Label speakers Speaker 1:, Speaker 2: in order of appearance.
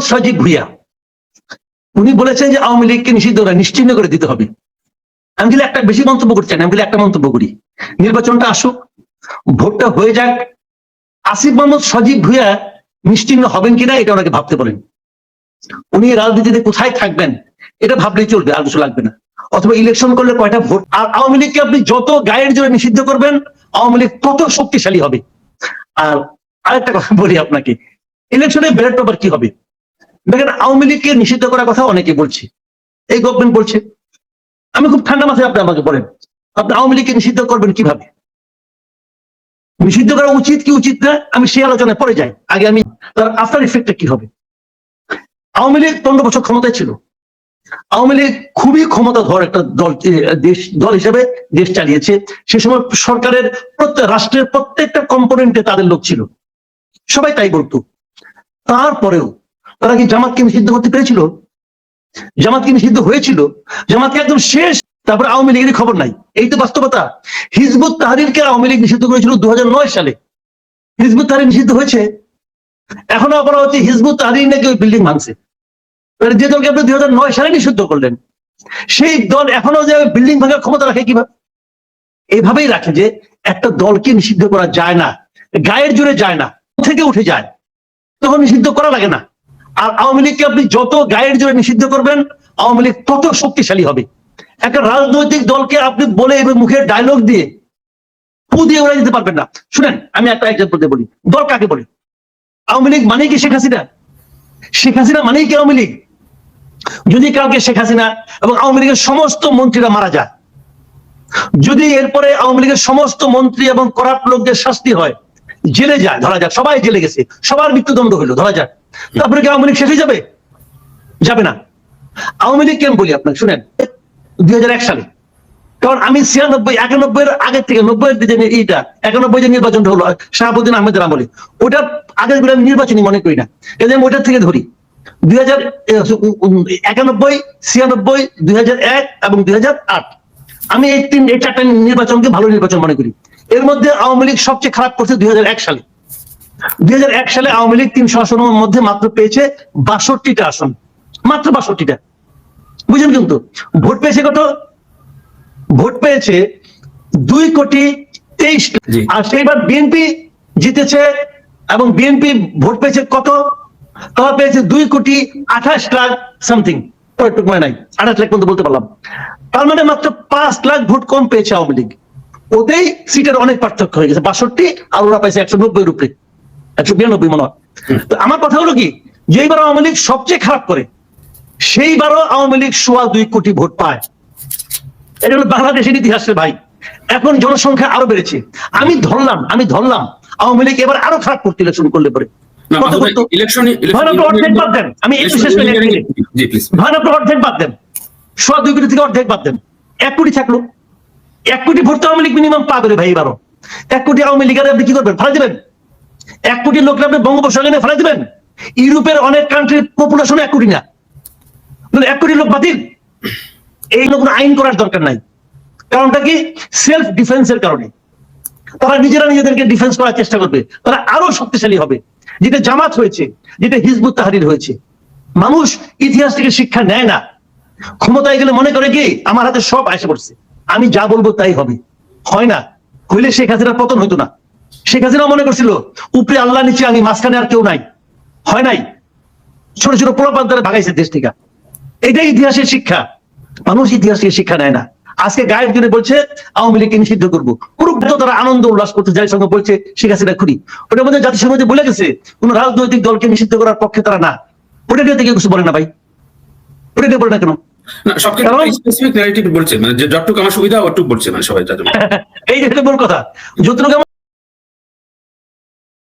Speaker 1: মোহাম্মদ সজিব ভুইয়া। উনি বলেছেন যে আওয়ামী লীগকে নিষিদ্ধ করে, নিশ্চিহ্ন করে দিতে হবে। আমি কিন্তু একটা বেশি মন্তব্য করছি না, আমি কিন্তু একটা মন্তব্য করি। নির্বাচনটা আসুক, ভোটটা হয়ে যাক। আসিফ মোহাম্মদ সজীব ভুইয়া নিশ্চিহ্ন হবেন কিনা, এটা ওনাকে ভাবতে বলেন। উনি রাজনীতিতে কোথায় থাকবেন, এটা ভাবলেই চলবে, আর কিছু লাগবে না। অথবা ইলেকশন করলে কয়টা ভোট? আর আওয়ামী লীগকে আপনি যত গায়ের জোরে নিষিদ্ধ করবেন, আওয়ামী লীগ তত শক্তিশালী হবে। আর আরেকটা কথা বলি আপনাকে ইলেকশনে ব্যালট পেপার কি হবে? দেখেন, আওয়ামী লীগকে নিষিদ্ধ করার কথা অনেকে বলছে। এই গভর্নমেন্ট বলছে। আমি খুব ঠান্ডা মাথায় আপনি আমাকে বলেন, আপনি আওয়ামী লীগকে নিষিদ্ধ করবেন কীভাবে? নিষিদ্ধ করা উচিত কি উচিত না, আমি সেই আলোচনায় পরে যাই। আগে আমি, তার আফটার ইফেক্টটা কি হবে? আওয়ামী লীগ পনেরো বছর ক্ষমতায় ছিল। আওয়ামী লীগ খুবই ক্ষমতাধর একটা দল দেশ, দল হিসেবে দেশ চালিয়েছে। সে সময় সরকারের প্রত্যেক, রাষ্ট্রের প্রত্যেকটা কম্পোনেন্টে তাদের লোক ছিল। সবাই তাই বলতো। তারপরেও তারা কি জামাতকে নিষিদ্ধ করতে পেরেছিল? জামাতকে নিষিদ্ধ হয়েছিল? জামাতকে একদম শেষ, তারপর আওয়ামী লীগের খবর নাই। এই তো বাস্তবতা। হিজবুত তাহারিরকে আওয়ামী লীগ নিষিদ্ধ করেছিল দু হাজার নয় সালে। হিজবুত তাহারির নিষিদ্ধ হয়েছে। এখনও বলা হচ্ছে হিজবুত তাহারির নাকি ওই বিল্ডিং ভাঙছে। যে দলকে আপনি দু হাজার নয় সালে নিষিদ্ধ করলেন, সেই দল এখনও যে বিল্ডিং ভাঙার ক্ষমতা রাখে কীভাবে? এইভাবেই রাখে যে একটা দলকে নিষিদ্ধ করা যায় না, গায়ের জোরে যায় না থেকে উঠে যায়? তখন নিষিদ্ধ করা লাগে না। আর আওয়ামী লীগকে আপনি যত গায়ের জোরে নিষিদ্ধ করবেন, আওয়ামী লীগ তত শক্তিশালী হবে। একটা রাজনৈতিক দলকে আপনি বলে এবং মুখের ডায়লগ দিয়ে পু দিয়ে উড়াই দিতে পারবেন না। শুনেন, আমি একটা এক্সাম্পল দিয়ে বলি। দল কাকে বলি? আওয়ামী লীগ মানেই কি শেখ হাসিনা? শেখ হাসিনা মানেই কি আওয়ামী লীগ? যদি কালকে শেখ হাসিনা এবং আওয়ামী লীগের সমস্ত মন্ত্রীরা মারা যায়, যদি এরপরে আওয়ামী লীগের সমস্ত মন্ত্রী এবং করাপ্ট লোকদের শাস্তি হয়, জেলে যায়, ধরা যাক, সবাই জেলে গেছে, সবার মৃত্যুদণ্ড হইল, ধরা যাক। তারপরে কি আওয়ামী লীগ শেষ হয়ে যাবে? যাবে না। আওয়ামী লীগ কেন বলি আপনাকে? শুনেন, দুই হাজার এক সালে। কারণ আমি ছিয়ানব্বই একানব্বই এর আগের থেকে নব্বই যে এইটা একানব্বই যে নির্বাচনটা হলো, শাহাবুদ্দিন আহমেদের আমলে ওটা আগেরগুলো আমি নির্বাচনী মনে করি না। কিন্তু আমি ওটার থেকে ধরি। দুই হাজার একানব্বই, ছিয়ানব্বই, দুই হাজার এক এবং দুই হাজার আট। আমি এই তিন, এই চারটা নির্বাচনকে ভালো নির্বাচন মনে করি। এর মধ্যে আওয়ামী লীগ সবচেয়ে খারাপ করছে দুই হাজার এক সালে। দুই হাজার এক সালে আওয়ামী লীগ তিনশো আসনের মধ্যে মাত্র পেয়েছে বাষট্টিটা আসন। মাত্র বাষট্টিটা। বুঝলেন কিন্তু ভোট পেয়েছে কত? ভোট পেয়েছে দুই কোটি তেইশ। আর সেইবার বিএনপি জিতেছে এবং বিএনপি ভোট পেয়েছে কত? তারা পেয়েছে দুই কোটি আঠাশ লাখ সামথিং নাই আঠাশ লাখ পর্যন্ত বলতে পারলাম। তার মানে মাত্র পাঁচ লাখ ভোট কম পেয়েছে আওয়ামী লীগ। ওতেই সিটের অনেক পার্থক্য হয়ে গেছে বাষট্টি আর ওরা পাইছে একশো নব্বই রূপে একশো বিরানব্বই মনে হয়। তো আমার কথা হলো কি যে এইবার আওয়ামী লীগ সবচেয়ে খারাপ করে সেইবারও আওয়ামী লীগ সোয়া দুই কোটি ভোট পায়। এটা হলো বাংলাদেশের ইতিহাসের ভাই। এখন জনসংখ্যা আরও বেড়েছে। আমি ধরলাম আমি ধরলাম আওয়ামী লীগ এবার আরও খারাপ করতে ইলেকশন করলে পরে। অর্ধেক বাদ দেন। আমি অর্ধেক বাদ দেন। সোয়া দুই কোটি থেকে অর্ধেক বাদ দেন। এক কোটি থাকল। এক কোটি ভোট আওয়ামী লীগ মিনিমাম পাবে ভাই এবারও। এক কোটি আওয়ামী লীগের আপনি কি করবেন? ফেলা দিবেন? এক কোটি লোকরা আপনি বঙ্গোপসাগরে ফেলা দিবেন। ইউরোপের অনেক কান্ট্রির পপুলেশন এক কোটি না। এক কোটি লোক বাতিল। এই লোক আইন করার দরকার নাই। কারণটা কি? সেলফ ডিফেন্সের কারণে। তারা নিজেরা নিজেদেরকে ডিফেন্স করার চেষ্টা করবে। তারা আরও শক্তিশালী হবে। যেটা জামাত হয়েছে, যেটা হিজবুত তাহারির হয়েছে, মানুষ ইতিহাস থেকে শিক্ষা নেয় না। ক্ষমতায় গেলে মনে করে কি, আমার হাতে সব আসে পড়ছে। আমি যা বলব তাই হবে। হয় না। হইলে শেখ হাসিনার পতন হইতো না। শেখ হাসিনা মনে করছিল উপরে আল্লাহ নিচে আমি মাঝখানে আর কেউ নাই। হয় নাই? ছোট ছোট প্রলাপান ভাগাইছে দেশ থেকে। এটাই ইতিহাসের শিক্ষা। মানুষ ইতিহাস থেকে শিক্ষা নেয় না। আজকে গায়ের জন্য বলছে আওয়ামী লীগকে নিষিদ্ধ করব। পুরো তারা আনন্দ উল্লাস করতে যার সঙ্গে বলছে শেখ হাসিনা খুনি। ওটার মধ্যে জাতিসংঘ যে বলে গেছে কোন রাজনৈতিক দলকে নিষিদ্ধ করার পক্ষে তারা না। ওটা নিয়ে থেকে কিছু বলে না ভাই। ওটা নিয়ে বলে না কেন?
Speaker 2: না সবকিছু বলছে মানে যতটুকু আমার সুবিধা অতটুকু বলছে মানে সবাই
Speaker 1: এই যে বড় কথা। যতটুকু